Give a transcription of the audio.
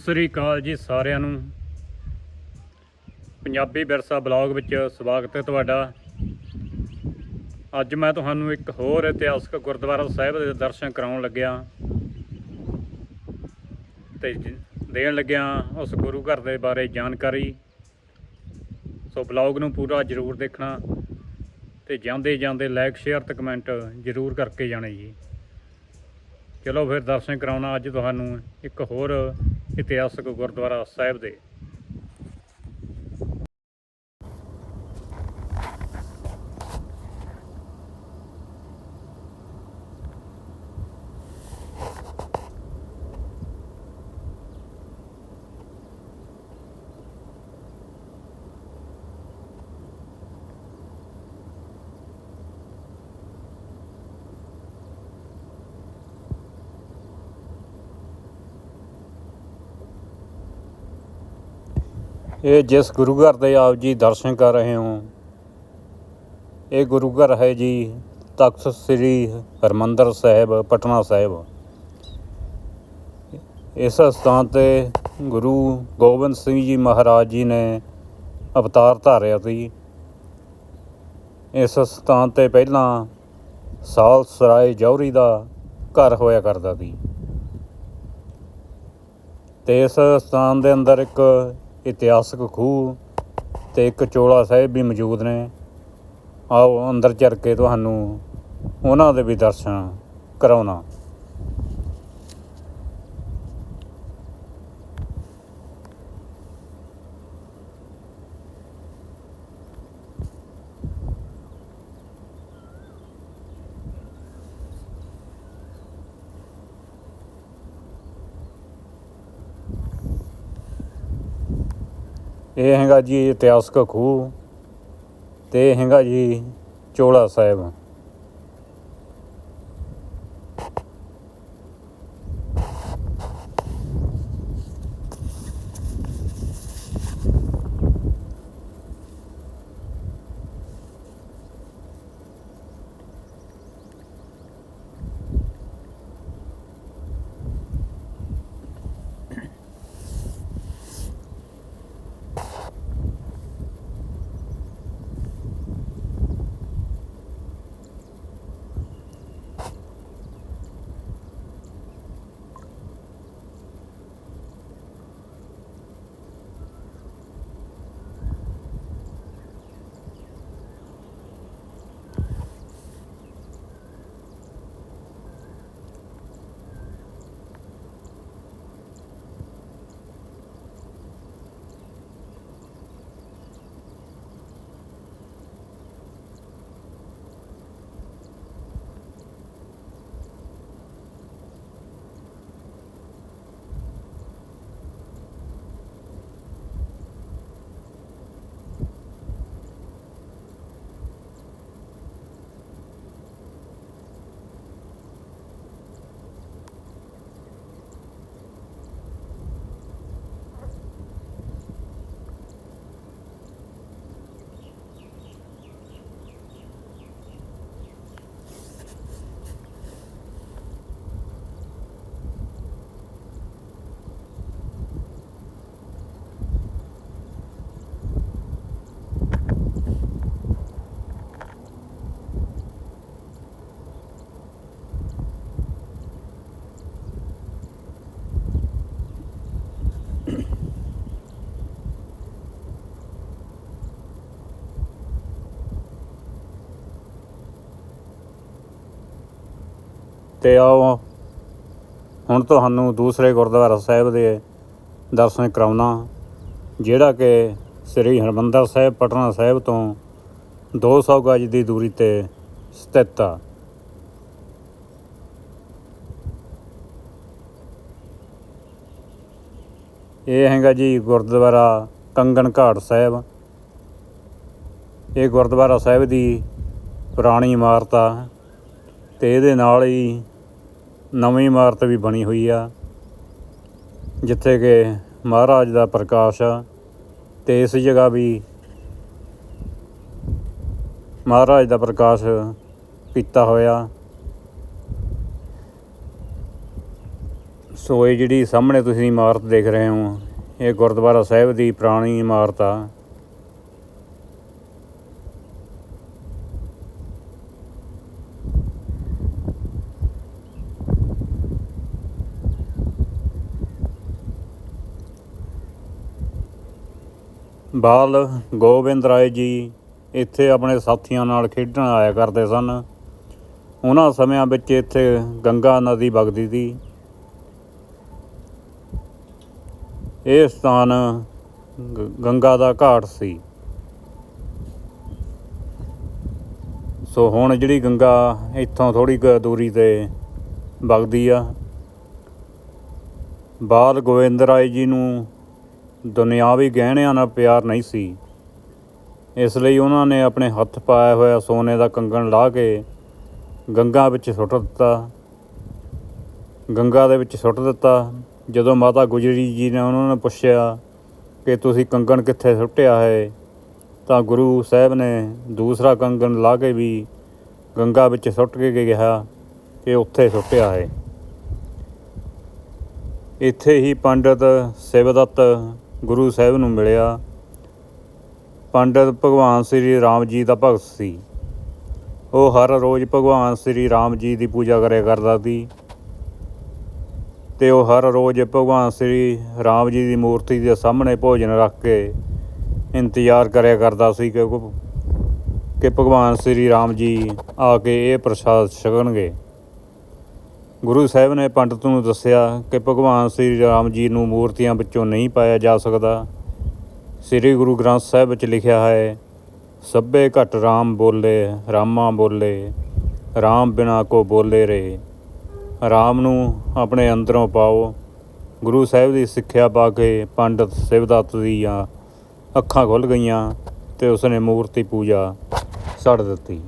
ਸਤਿ ਸ੍ਰੀ ਅਕਾਲ ਜੀ ਸਾਰਿਆਂ ਨੂੰ। ਪੰਜਾਬੀ ਵਿਰਸਾ ਬਲੌਗ ਵਿੱਚ ਸਵਾਗਤ ਹੈ ਤੁਹਾਡਾ। ਅੱਜ ਮੈਂ ਤੁਹਾਨੂੰ ਇੱਕ ਹੋਰ ਇਤਿਹਾਸਕ ਗੁਰਦੁਆਰਾ ਸਾਹਿਬ ਦੇ ਦਰਸ਼ਨ ਕਰਾਉਣ ਲੱਗਿਆ। ਤੇ ਦੇਣ ਲੱਗਿਆ ਉਸ ਗੁਰੂ ਘਰ ਦੇ ਬਾਰੇ ਜਾਣਕਾਰੀ। ਸੋ ਬਲੌਗ ਨੂੰ ਪੂਰਾ ਜ਼ਰੂਰ ਦੇਖਣਾ ਤੇ ਜਾਂਦੇ ਜਾਂਦੇ ਲਾਈਕ, ਸ਼ੇਅਰ ਤੇ ਕਮੈਂਟ ਜ਼ਰੂਰ ਕਰਕੇ ਜਾਣੇ ਜੀ। ਚਲੋ ਫਿਰ ਦਰਸ਼ਨ ਕਰਾਉਣਾ ਅੱਜ ਤੁਹਾਨੂੰ ਇੱਕ ਹੋਰ ਇਤਿਹਾਸਕ ਗੁਰਦੁਆਰਾ ਸਾਹਿਬ ਦੇ ਇਹ ਜਿਸ ਗੁਰੂ ਘਰ ਦੇ ਆਪ ਜੀ ਦਰਸ਼ਨ ਕਰ ਰਹੇ ਹੋ, ਇਹ ਗੁਰੂ ਘਰ ਹੈ ਜੀ ਤਖਤ ਸ੍ਰੀ ਹਰਮੰਦਰ ਸਾਹਿਬ, ਪਟਨਾ ਸਾਹਿਬ। ਇਸ ਸਥਾਨ ਤੇ ਗੁਰੂ ਗੋਬਿੰਦ ਸਿੰਘ ਜੀ ਮਹਾਰਾਜ ਜੀ ਨੇ ਅਵਤਾਰ ਧਾਰਿਆ ਸੀ। ਇਸ ਸਥਾਨ ਤੇ ਪਹਿਲਾਂ ਸਾਲ ਸਰਾਏ ਜੌਹਰੀ ਦਾ ਘਰ ਹੋਇਆ ਕਰਦਾ ਸੀ। ਤੇ ਇਸ ਸਥਾਨ ਦੇ ਅੰਦਰ ਇੱਕ ਇਤਿਹਾਸਕ ਖੂਹ ਤੇ ਇੱਕ ਚੋਲਾ ਸਾਹਿਬ ਵੀ ਮੌਜੂਦ ਨੇ। ਆਓ ਅੰਦਰ ਚੜ ਕੇ ਤੁਹਾਨੂੰ ਉਹਨਾਂ ਦੇ ਵੀ ਦਰਸ਼ਨ ਕਰਾਉਣਾ। ਇਹ ਹੈਗਾ ਜੀ ਇਤਿਹਾਸਕ ਖੂਹ ਤੇ ਇਹ ਹੈਗਾ ਜੀ ਚੋਲਾ ਸਾਹਿਬ। ਤੇ ਆਓ ਹੁਣ ਤੁਹਾਨੂੰ ਦੂਸਰੇ ਗੁਰਦੁਆਰਾ ਸਾਹਿਬ ਦੇ ਦਰਸ਼ਨ ਕਰਾਉਣਾ। ਜਿਹੜਾ ਕਿ ਸ੍ਰੀ ਹਰਮੰਦਰ ਸਾਹਿਬ, ਪਟਨਾ ਸਾਹਿਬ ਤੋਂ 200 ਗਜ ਦੀ ਦੂਰੀ ਤੇ ਸਥਿਤ ਆ। ਇਹ ਹੈਗਾ ਜੀ ਗੁਰਦੁਆਰਾ ਕੰਗਣ ਘਾਟ ਸਾਹਿਬ। ਇਹ ਗੁਰਦੁਆਰਾ ਸਾਹਿਬ ਦੀ ਪੁਰਾਣੀ ਇਮਾਰਤ ਆ ਤੇ ਇਹਦੇ ਨਾਲ ਹੀ ਨਵੀਂ ਇਮਾਰਤ ਵੀ ਬਣੀ ਹੋਈ ਆ, ਜਿੱਥੇ ਕਿ ਮਹਾਰਾਜ ਦਾ ਪ੍ਰਕਾਸ਼ ਆ ਤੇ ਇਸ ਜਗ੍ਹਾ ਵੀ ਮਹਾਰਾਜ ਦਾ ਪ੍ਰਕਾਸ਼ ਕੀਤਾ ਹੋਇਆ। ਸੋ ਇਹ ਜਿਹੜੀ ਸਾਹਮਣੇ ਤੁਸੀਂ ਇਮਾਰਤ ਦੇਖ ਰਹੇ ਹੋ, ਇਹ ਗੁਰਦੁਆਰਾ ਸਾਹਿਬ ਦੀ ਪੁਰਾਣੀ ਇਮਾਰਤ ਆ। ਬਾਲ ਗੋਬਿੰਦ ਰਾਏ ਜੀ ਇੱਥੇ ਆਪਣੇ ਸਾਥੀਆਂ ਨਾਲ ਖੇਡਣ ਆਇਆ ਕਰਦੇ ਸਨ। ਉਹਨਾਂ ਸਮਿਆਂ ਵਿੱਚ ਇੱਥੇ ਗੰਗਾ ਨਦੀ ਵਗਦੀ ਸੀ। ਇਹ ਸਥਾਨ ਗ- ਗੰਗਾ ਦਾ ਘਾਟ ਸੀ। ਸੋ ਹੁਣ ਜਿਹੜੀ ਗੰਗਾ ਇੱਥੋਂ ਥੋੜੀ ਕੁ ਦੂਰੀ ਤੇ ਵਗਦੀ ਆ। ਬਾਲ ਗੋਬਿੰਦ ਰਾਏ ਜੀ ਨੂੰ ਦੁਨਿਆਵੀ ਗਹਿਣਿਆਂ ਨਾਲ ਪਿਆਰ ਨਹੀਂ ਸੀ। ਇਸ ਲਈ ਉਹਨਾਂ ਨੇ ਆਪਣੇ ਹੱਥ ਪਾਇਆ ਹੋਇਆ ਸੋਨੇ ਦਾ ਕੰਗਣ ਲਾ ਕੇ ਗੰਗਾ ਵਿੱਚ ਸੁੱਟ ਦਿੱਤਾ। ਗੰਗਾ ਦੇ ਵਿੱਚ ਸੁੱਟ ਦਿੱਤਾ। ਜਦੋਂ ਮਾਤਾ ਗੁਜਰੀ ਜੀ ਨੇ ਉਹਨਾਂ ਨੂੰ ਪੁੱਛਿਆ ਕਿ ਤੁਸੀਂ ਕੰਗਣ ਕਿੱਥੇ ਸੁੱਟਿਆ ਹੈ, ਤਾਂ ਗੁਰੂ ਸਾਹਿਬ ਨੇ ਦੂਸਰਾ ਕੰਗਣ ਲਾ ਕੇ ਵੀ ਗੰਗਾ ਵਿੱਚ ਸੁੱਟ ਕੇ ਕਿਹਾ ਕਿ ਉੱਥੇ ਸੁੱਟਿਆ ਹੈ। ਇੱਥੇ ਹੀ ਪੰਡਤ ਸਿਵਦੱਤ ਗੁਰੂ ਸਾਹਿਬ ਨੂੰ ਮਿਲਿਆ। ਪੰਡਤ ਭਗਵਾਨ ਸ੍ਰੀ ਰਾਮ ਜੀ ਦਾ ਭਗਤ ਸੀ। ਉਹ ਹਰ ਰੋਜ਼ ਭਗਵਾਨ ਸ੍ਰੀ ਰਾਮ ਜੀ ਦੀ ਪੂਜਾ ਕਰਿਆ ਕਰਦਾ ਸੀ। ਤੇ ਉਹ ਹਰ ਰੋਜ਼ ਭਗਵਾਨ ਸ੍ਰੀ ਰਾਮ ਜੀ ਦੀ ਮੂਰਤੀ ਦੇ ਸਾਹਮਣੇ ਭੋਜਨ ਰੱਖ ਕੇ ਇੰਤਜ਼ਾਰ ਕਰਿਆ ਕਰਦਾ ਸੀ ਕਿ ਕਿ ਭਗਵਾਨ ਸ੍ਰੀ ਰਾਮ ਜੀ ਆ ਕੇ ਇਹ ਪ੍ਰਸਾਦ ਛਕਣਗੇ। ਗੁਰੂ ਸਾਹਿਬ ਨੇ ਪੰਡਤ ਨੂੰ ਦੱਸਿਆ ਕਿ ਭਗਵਾਨ ਸ੍ਰੀ ਰਾਮ ਜੀ ਨੂੰ ਮੂਰਤੀਆਂ ਵਿੱਚੋਂ ਨਹੀਂ ਪਾਇਆ ਜਾ ਸਕਦਾ। ਸ੍ਰੀ ਗੁਰੂ ਗ੍ਰੰਥ ਸਾਹਿਬ ਵਿੱਚ ਲਿਖਿਆ ਹੈ, ਸਭੇ ਘਟ ਰਾਮ ਬੋਲੇ, ਰਾਮਾ ਬੋਲੇ, ਰਾਮ ਬਿਨਾ ਕੋ ਬੋਲੇ ਰੇ ਰਾਮ ਨੂੰ ਆਪਣੇ ਅੰਦਰੋਂ ਪਾਓ। ਗੁਰੂ ਸਾਹਿਬ ਦੀ ਸਿੱਖਿਆ ਪਾ ਕੇ ਪੰਡਤ ਸਿਵਦੱਤ ਦੀਆਂ ਅੱਖਾਂ ਖੁੱਲ ਗਈਆਂ ਤੇ ਉਸਨੇ ਮੂਰਤੀ ਪੂਜਾ ਛੱਡ ਦਿੱਤੀ।